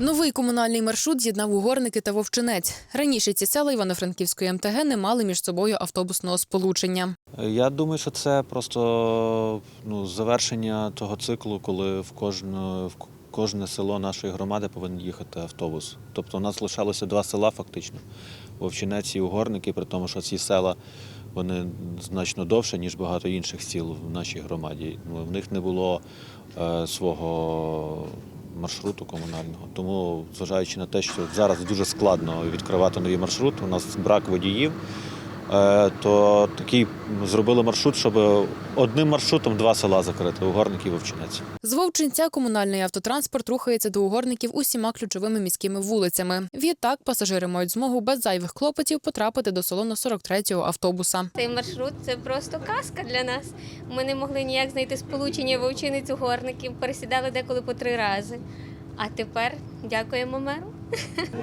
Новий комунальний маршрут з'єднав угорники та вовчинець. Раніше ці села Івано-Франківської МТГ не мали між собою автобусного сполучення. Я думаю, що це просто ну, завершення того циклу, коли в кожне, в кожне село нашої громади повинен їхати автобус. Тобто у нас лишалося два села фактично Вовчинець і Угорники, при тому, що ці села вони значно довше, ніж багато інших сіл в нашій громаді. Ну, В них не було е, свого маршруту комунального. Тому, зважаючи на те, що зараз дуже складно відкривати нові маршрути, у нас брак водіїв. Е, то такий зробили маршрут, щоб одним маршрутом два села закрити Угорник і Вовчинець. З Вовчинця комунальний автотранспорт рухається до угорників усіма ключовими міськими вулицями. Відтак пасажири мають змогу без зайвих клопотів потрапити до салону 43-го автобуса. Цей маршрут це просто казка для нас. Ми не могли ніяк знайти сполучення вовчиниць угорників, пересідали деколи по три рази. А тепер дякуємо меру.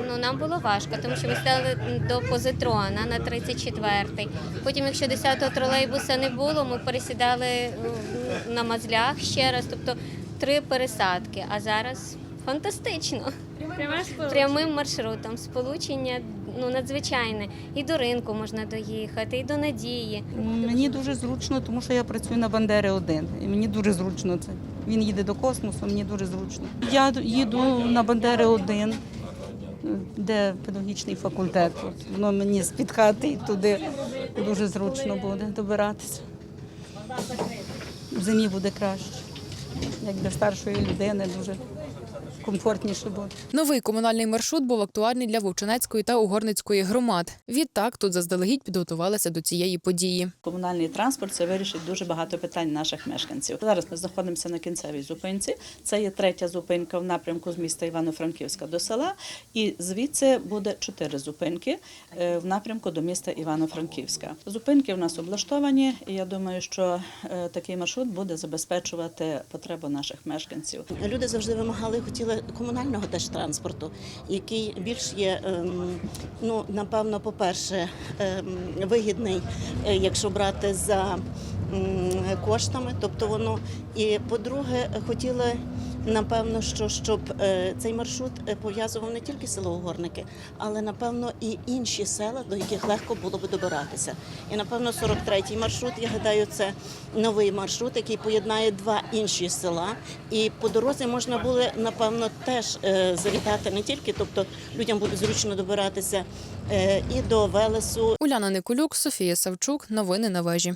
Ну нам було важко, тому що ми стали до позитрона на 34-й. Потім, якщо 10-го тролейбуса не було, ми пересідали на мазлях ще раз, тобто три пересадки. А зараз фантастично. Прямим маршрутом сполучення ну надзвичайне. І до ринку можна доїхати, і до надії. Мені дуже зручно, тому що я працюю на Бандери 1. І мені дуже зручно це. Він їде до космосу, мені дуже зручно. Я їду на Бандери 1, де педагогічний факультет. Воно мені з-під хати і туди дуже зручно буде добиратися. В зимі буде краще. Як для старшої людини дуже комфортніше буде. Новий комунальний маршрут був актуальний для Вовчинецької та Угорницької громад. Відтак тут заздалегідь підготувалися до цієї події. Комунальний транспорт це вирішить дуже багато питань наших мешканців. Зараз ми знаходимося на кінцевій зупинці. Це є третя зупинка в напрямку з міста Івано-Франківська до села, і звідси буде чотири зупинки е, в напрямку до міста Івано-Франківська. Зупинки в нас облаштовані, і я думаю, що е, такий маршрут буде забезпечувати потребу наших мешканців. Люди завжди вимагали, хотіли комунального теж транспорту, який більш є, ем, ну напевно, по-перше, ем, вигідний, е, якщо брати за коштами, тобто воно. І по-друге, хотіли. Напевно, що щоб е, цей маршрут е, пов'язував не тільки село Угорники, але напевно і інші села, до яких легко було би добиратися. І напевно 43-й маршрут, я гадаю, це новий маршрут, який поєднає два інші села. І по дорозі можна було напевно теж е, завітати не тільки, тобто людям буде зручно добиратися і до Велесу, Уляна Николюк, Софія Савчук. Новини на вежі.